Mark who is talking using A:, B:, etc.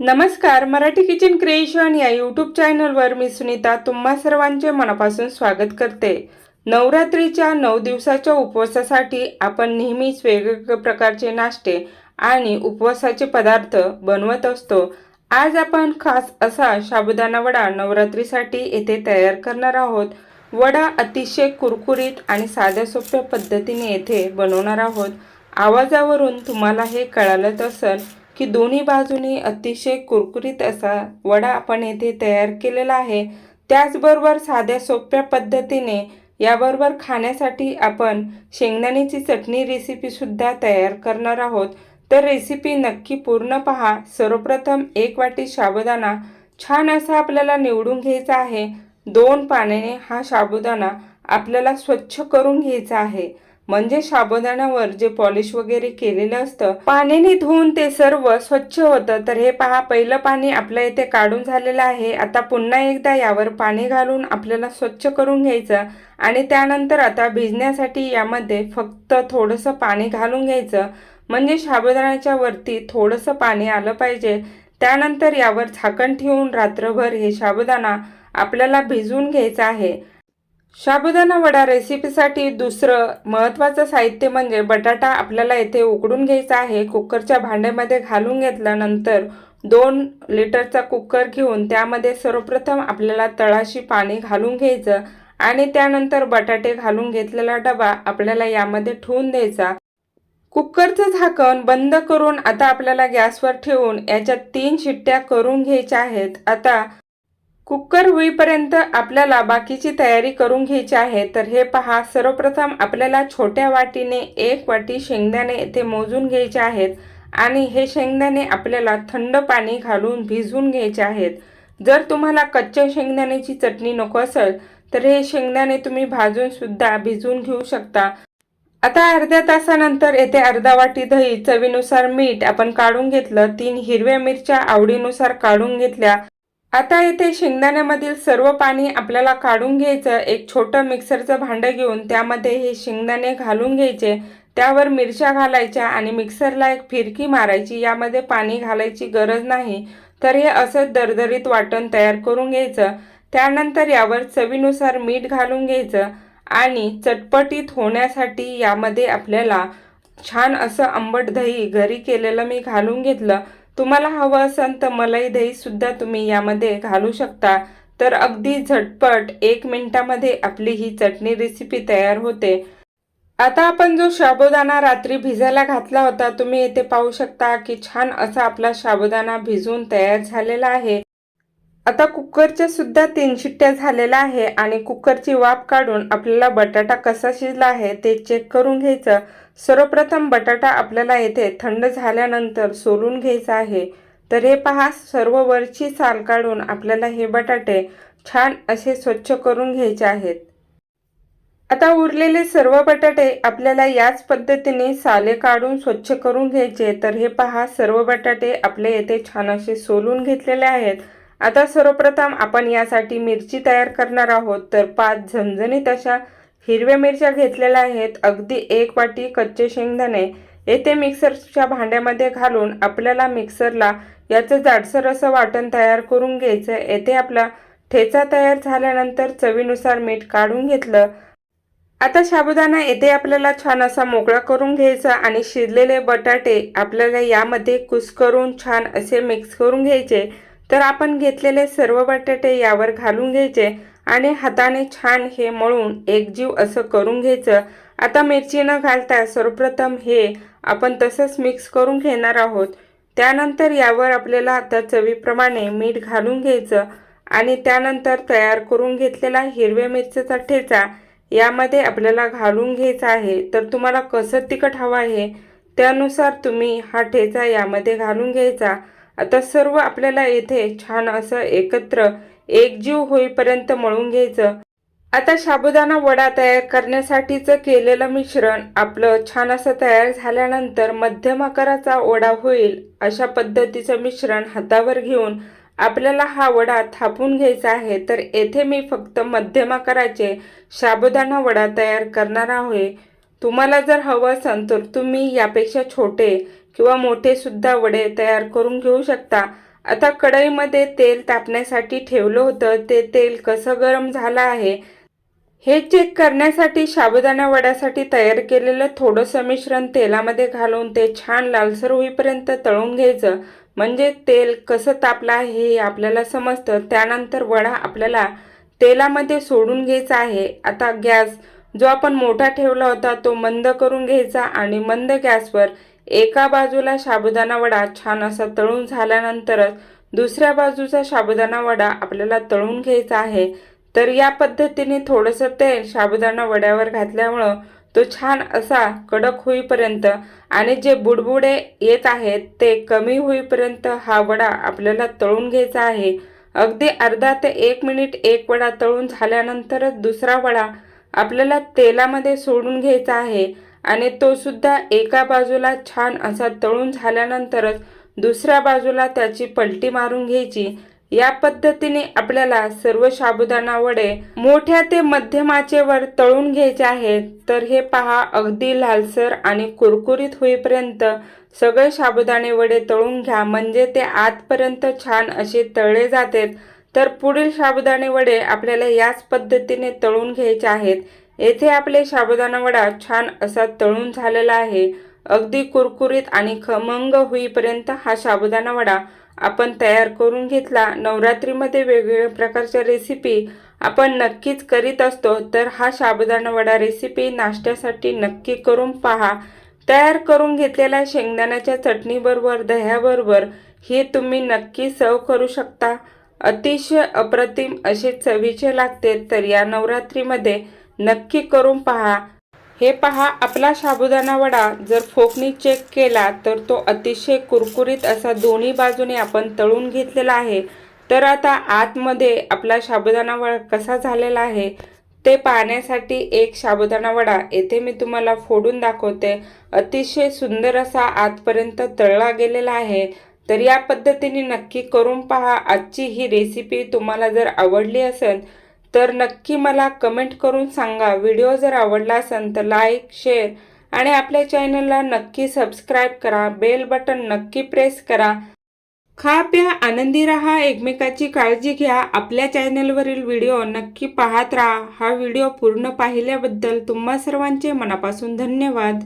A: नमस्कार Marathi kitchen creation या YouTube चॅनलवर मी सुनीता तुम्हा सर्वांचे मनापासून स्वागत करते. नवरात्रीच्या नऊ दिवसाच्या उपवासासाठी आपण नेहमीच वेगवेगळे प्रकारचे नाश्ते आणि उपवासाचे पदार्थ बनवत असतो. आज आपण खास असा साबुदाणा वडा नवरात्रीसाठी येथे तयार करणार आहोत. वडा अतिशय कुरकुरीत आणि साध्या सोप्या पद्धतीने येथे बनवणार आहोत. आवाजावरून तुम्हाला हे कळालंच असेल. की दोन्ही बाजूनी अतिशय कुरकुरीत असा वडा आपण येथे तयार केलेला आहे. त्याचबरोबर साध्या सोप्या पद्धतीने याबरोबर खाण्यासाठी आपण शेंगदाण्याची चटणी रेसिपीसुद्धा तयार करणार आहोत. तर रेसिपी नक्की पूर्ण पहा. सर्वप्रथम एक वाटी साबुदाणा. छान असा आपल्याला निवडून घ्यायचा आहे. दोन पाण्याने हा साबुदाणा आपल्याला स्वच्छ करून घ्यायचा आहे. म्हणजे साबुदाण्यावर जे पॉलिश वगैरे केलेलं असतं पाण्याने धुवून ते सर्व स्वच्छ होतं. तर हे पहा पहिलं पाणी आपल्या इथे काढून झालेलं आहे. आता पुन्हा एकदा यावर पाणी घालून आपल्याला स्वच्छ करून घ्यायचं आणि त्यानंतर आता भिजण्यासाठी यामध्ये फक्त थोडंसं पाणी घालून घ्यायचं. म्हणजे साबुदाण्याच्या वरती थोडंसं पाणी आलं पाहिजे. त्यानंतर यावर झाकण ठेवून रात्रभर हे साबुदाणा आपल्याला भिजवून घ्यायचा आहे. साबुदाणा वडा रेसिपीसाठी दुसरं महत्त्वाचं साहित्य म्हणजे बटाटा आपल्याला येथे उकडून घ्यायचा आहे. कुकरच्या भांड्यामध्ये घालून घेतल्यानंतर दोन लिटरचा कुकर घेऊन त्यामध्ये सर्वप्रथम आपल्याला तळाशी पाणी घालून घ्यायचं आणि त्यानंतर बटाटे घालून घेतलेला डबा आपल्याला यामध्ये ठेवून द्यायचा. कुकरचं झाकण बंद करून आता आपल्याला गॅसवर ठेवून याच्यात तीन शिट्ट्या करून घ्यायच्या आहेत. आता कुकर होईपर्यंत आपल्याला बाकीची तयारी करून घ्यायची आहे. तर हे पहा सर्वप्रथम आपल्याला छोट्या वाटीने एक वाटी शेंगदाणे येथे मोजून घ्यायचे आहेत आणि हे शेंगदाणे आपल्याला थंड पाणी घालून भिजवून घ्यायचे आहेत. जर तुम्हाला कच्च्या शेंगदाण्याची चटणी नको असेल तर हे शेंगदाणे तुम्ही भाजून सुद्धा भिजवून घेऊ शकता. आता अर्ध्या तासानंतर येथे अर्धा वाटी दही चवीनुसार मीठ आपण काढून घेतलं तीन हिरव्या मिरच्या आवडीनुसार काढून घेतल्या. आता येथे शेंगदाण्यामधील सर्व पाणी आपल्याला काढून घ्यायचं. एक छोटं मिक्सरचं भांडं घेऊन त्यामध्ये हे शेंगदाणे घालून घ्यायचे. त्यावर मिरच्या घालायच्या आणि मिक्सरला एक फिरकी मारायची. यामध्ये पाणी घालायची गरज नाही. तर हे असं दरदरीत वाटण तयार करून घ्यायचं. त्यानंतर यावर चवीनुसार मीठ घालून घ्यायचं आणि चटपटीत होण्यासाठी यामध्ये आपल्याला छान असं आंबट दही घरी केलेलं मी घालून घेतलं. तुम्हाला हवं असेल तर मलाई दहीसुद्धा तुम्ही यामध्ये घालू शकता. तर अगदी झटपट एक मिनिटामध्ये आपली ही चटणी रेसिपी तयार होते. आता आपण जो शाबुदाना रात्री भिजायला घातला होता तुम्ही येथे पाहू शकता की छान असा आपला साबुदाणा भिजून तयार झालेला आहे. आता कुकरच्या सुद्धा तीन शिट्ट्या झालेल्या आहे आणि कुकरची वाफ काढून आपल्याला बटाटा कसा शिजला आहे ते चेक करून घ्यायचं. सर्वप्रथम बटाटा आपल्याला येथे थंड झाल्यानंतर सोलून घ्यायचा आहे. तर हे पहा सर्व वरची साल काढून आपल्याला हे बटाटे छान असे स्वच्छ करून घ्यायचे आहेत. आता उरलेले सर्व बटाटे आपल्याला याच पद्धतीने साले काढून स्वच्छ करून घ्यायचे. तर हे पहा सर्व बटाटे आपले येथे छान असे सोलून घेतलेले आहेत. आता सर्वप्रथम आपण यासाठी मिरची तयार करणार आहोत. तर पाच झणझणीत अशा हिरव्या मिरच्या घेतलेल्या आहेत. अगदी एक वाटी कच्चे शेंगदाणे. येथे मिक्सरच्या भांड्यामध्ये घालून आपल्याला मिक्सरला याचं जाडसर असं वाटण तयार करून घ्यायचं. येथे आपला ठेचा तयार झाल्यानंतर चवीनुसार मीठ काढून घेतलं. आता साबुदाणा येथे आपल्याला छान असा मोकळा करून घ्यायचा आणि शिजलेले बटाटे आपल्याला यामध्ये कुस्करून छान असे मिक्स करून घ्यायचे. तर आपण घेतलेले सर्व बटाटे यावर घालून घ्यायचे आणि हाताने छान हे मळून एकजीव असं करून घ्यायचं. आता मिरची न घालता सर्वप्रथम हे आपण तसंच मिक्स करून घेणार आहोत. त्यानंतर यावर आपल्याला आता चवीप्रमाणे मीठ घालून घ्यायचं आणि त्यानंतर तयार करून घेतलेला हिरव्या मिरचीचा ठेचा यामध्ये आपल्याला घालून घ्यायचा आहे. तर तुम्हाला कसं तिखट हवं आहे त्यानुसार तुम्ही हा ठेचा यामध्ये घालून घ्यायचा. आता सर्व आपल्याला येथे छान असं एकत्र एकजीव होईपर्यंत मळून घ्यायचं. आता साबुदाणा वडा तयार करण्यासाठीचं केलेलं मिश्रण आपलं छान असं तयार झाल्यानंतर मध्यम आकाराचा वडा होईल अशा पद्धतीचं मिश्रण हातावर घेऊन आपल्याला हा वडा थापून घ्यायचा आहे. तर येथे मी फक्त मध्यम आकाराचे साबुदाणा वडा तयार करणार आहे. तुम्हाला जर हवं असेल तर तुम्ही यापेक्षा छोटे किंवा मोठेसुद्धा वडे तयार करून घेऊ शकता. आता कढईमध्ये तेल तापण्यासाठी ठेवलं होतं. ते तेल कसं गरम झालं आहे हे चेक करण्यासाठी साबुदाणा वड्यासाठी तयार केलेलं थोडंसं मिश्रण तेलामध्ये घालून ते छान लालसर होईपर्यंत तळून घ्यायचं. म्हणजे तेल कसं तापलं आहे हे आपल्याला समजतं. त्यानंतर वडा आपल्याला तेलामध्ये सोडून घ्यायचा आहे. आता गॅस जो आपण मोठा ठेवला होता तो मंद करून घ्यायचा आणि मंद गॅसवर एका बाजूला साबुदाणा वडा छान असा तळून झाल्यानंतरच दुसऱ्या बाजूचा साबुदाणा वडा आपल्याला तळून घ्यायचा आहे. तर या पद्धतीने थोडंसं तेल साबुदाणा वड्यावर घातल्यामुळं तो छान असा कडक होईपर्यंत आणि जे बुडबुडे येत आहेत ते कमी होईपर्यंत हा वडा आपल्याला तळून घ्यायचा आहे. अगदी अर्धा ते एक मिनिट एक वडा तळून झाल्यानंतरच दुसरा वडा आपल्याला तेलामध्ये सोडून घ्यायचा आहे. आणि तो सुद्धा एका बाजूला छान असा तळून झाल्यानंतरच दुसऱ्या बाजूला त्याची पलटी मारून घ्यायची. या पद्धतीने आपल्याला सर्व साबुदाणा वडे मोठ्या ते मध्यमाचेवर तळून घ्यायचे आहेत. तर हे पहा अगदी लालसर आणि कुरकुरीत होईपर्यंत सगळे साबुदाणे वडे तळून घ्या. म्हणजे ते आतपर्यंत छान असे तळले जातात. तर पुढील साबुदाणे वडे आपल्याला याच पद्धतीने तळून घ्यायचे आहेत. येथे आपले साबुदाणा वडा छान असा तळून झालेला आहे. अगदी कुरकुरीत आणि खमंग होईपर्यंत हा साबुदाणा वडा आपण तयार करून घेतला. नवरात्रीमध्ये वेगवेगळ्या प्रकारच्या रेसिपी आपण नक्कीच करीत असतो तर हा साबुदाणा वडा रेसिपी नाश्त्यासाठी नक्की करून पहा. तयार करून घेतलेल्या शेंगदाण्याच्या चटणीबरोबर दह्याबरोबर हे तुम्ही नक्की सर्व करू शकता. अतिशय अप्रतिम असे चवीचे लागते तर या नवरात्रीमध्ये नक्की करून पहा. हे पहा आपला साबुदाणा वडा जर फोकणी चेक केला तर तो अतिशय कुरकुरीत असा दोन्ही बाजूने आपण तळून घेतलेला आहे. तर आता आतमध्ये आपला साबुदाणा वडा कसा झालेला आहे ते पाहण्यासाठी एक साबुदाणा वडा येथे मी तुम्हाला फोडून दाखवते. अतिशय सुंदर असा आतपर्यंत तळला गेलेला आहे. तर या पद्धतीने नक्की करून पहा. आजची ही रेसिपी तुम्हाला जर आवडली असेल तर नक्की मला कमेंट करून सांगा. व्हिडिओ जर आवडला असेल तर लाईक शेअर आणि आपल्या चॅनलला नक्की सबस्क्राईब करा. बेल बटन नक्की प्रेस करा. खा प्या आनंदी राहा एकमेकाची काळजी घ्या. आपल्या चॅनलवरील व्हिडिओ नक्की पाहत राहा. हा व्हिडिओ पूर्ण पाहिल्याबद्दल तुम्हा सर्वांचे मनापासून धन्यवाद.